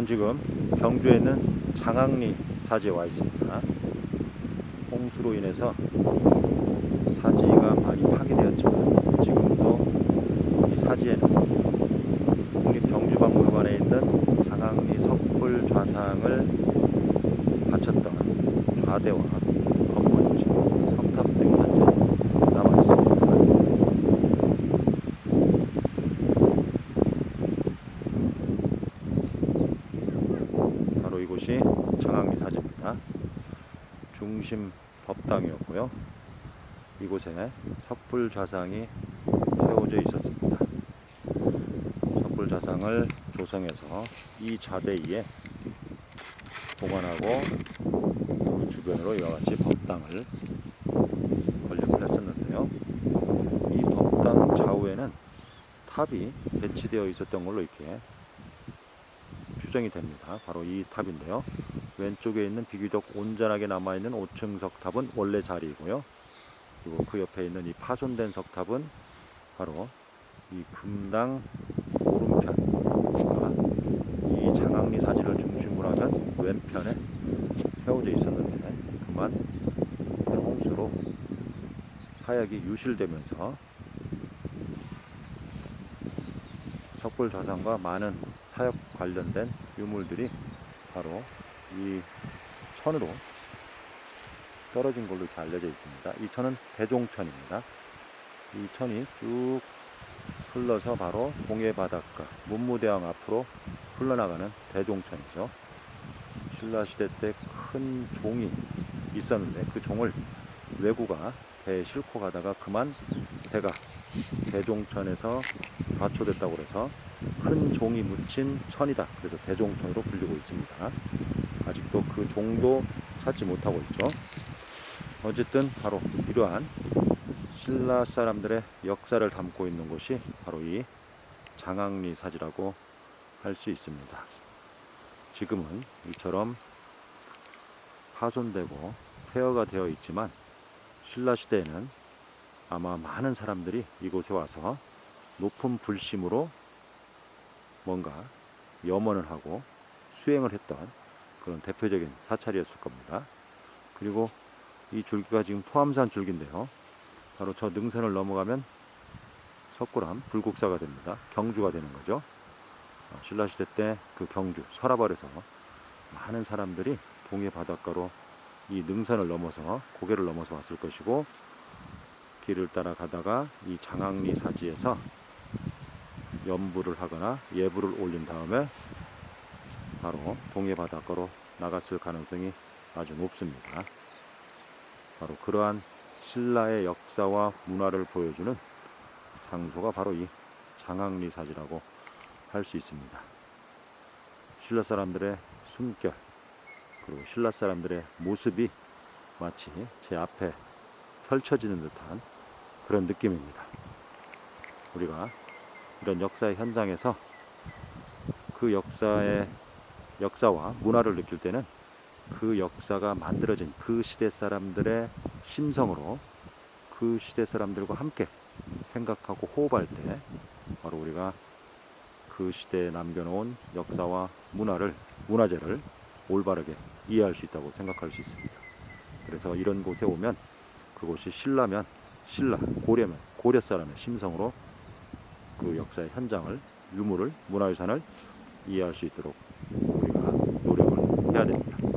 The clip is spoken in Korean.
저는 지금 경주에 있는 장항리 사지에 와 있습니다. 홍수로 인해서 사지가 많이 파괴되었지만 지금도 이 사지에는 국립경주박물관에 있는 장항리 석불 좌상을 바쳤던 좌대와 건물지, 석탑 등이 현재 남아 있습니다. 이곳이 장항리 사지입니다. 중심 법당이었고요. 이곳에 석불 좌상이 세워져 있었습니다. 석불 좌상을 조성해서 이 좌대위에 보관하고 그 주변으로 이와 같이 법당을 건립을 했었는데요. 이 법당 좌우에는 탑이 배치되어 있었던 걸로 이렇게 추정이 됩니다. 바로 이 탑인데요. 왼쪽에 있는 비교적 온전하게 남아있는 5층 석탑은 원래 자리이고요. 그리고 그 옆에 있는 이 파손된 석탑은 바로 이 금당 오른편, 이 장항리 사지를 중심으로 하면 왼편에 세워져 있었는데 그만 대홍수로 사역이 유실되면서 석불 좌상과 많은 사역 관련된 유물들이 바로 이 천으로 떨어진 걸로 이렇게 알려져 있습니다. 이 천은 대종천입니다. 이 천이 쭉 흘러서 바로 동해 바닷가 문무대왕 앞으로 흘러나가는 대종천이죠. 신라 시대 때 큰 종이 있었는데 그 종을 왜구가 배에 싣고 가다가 그만 배가 대종천에서 좌초됐다고 그래서 큰 종이 묻힌 천이다. 그래서 대종천으로 불리고 있습니다. 아직도 그 종도 찾지 못하고 있죠. 어쨌든 바로 이러한 신라 사람들의 역사를 담고 있는 곳이 바로 이 장항리 사지라고 할 수 있습니다. 지금은 이처럼 파손되고 폐허가 되어 있지만 신라 시대에는 아마 많은 사람들이 이곳에 와서 높은 불심으로 뭔가 염원을 하고 수행을 했던 그런 대표적인 사찰이었을 겁니다. 그리고 이 줄기가 지금 토암산 줄기인데요. 바로 저 능선을 넘어가면 석굴암 불국사가 됩니다. 경주가 되는 거죠. 어, 신라시대 때 그 경주 서라벌에서 많은 사람들이 동해 바닷가로 이 능선을 넘어서 고개를 넘어서 왔을 것이고 길을 따라 가다가 이 장항리 사지에서 연부를 하거나 예부를 올린 다음에 바로 동해 바닷가로 나갔을 가능성이 아주 높습니다. 바로 그러한 신라의 역사와 문화를 보여주는 장소가 바로 이 장항리 사지라고 할 수 있습니다. 신라 사람들의 숨결 그리고 신라 사람들의 모습이 마치 제 앞에 펼쳐지는 듯한 그런 느낌입니다. 우리가 이런 역사의 현장에서 그 역사의 역사와 문화를 느낄 때는 그 역사가 만들어진 그 시대 사람들의 심성으로 그 시대 사람들과 함께 생각하고 호흡할 때 바로 우리가 그 시대에 남겨놓은 역사와 문화를 문화재를 올바르게 이해할 수 있다고 생각할 수 있습니다. 그래서 이런 곳에 오면 그곳이 신라면 신라, 고려면 고려 사람의 심성으로 그 역사의 현장을 유물을 문화유산을 이해할 수 있도록 우리가 노력을 해야 됩니다.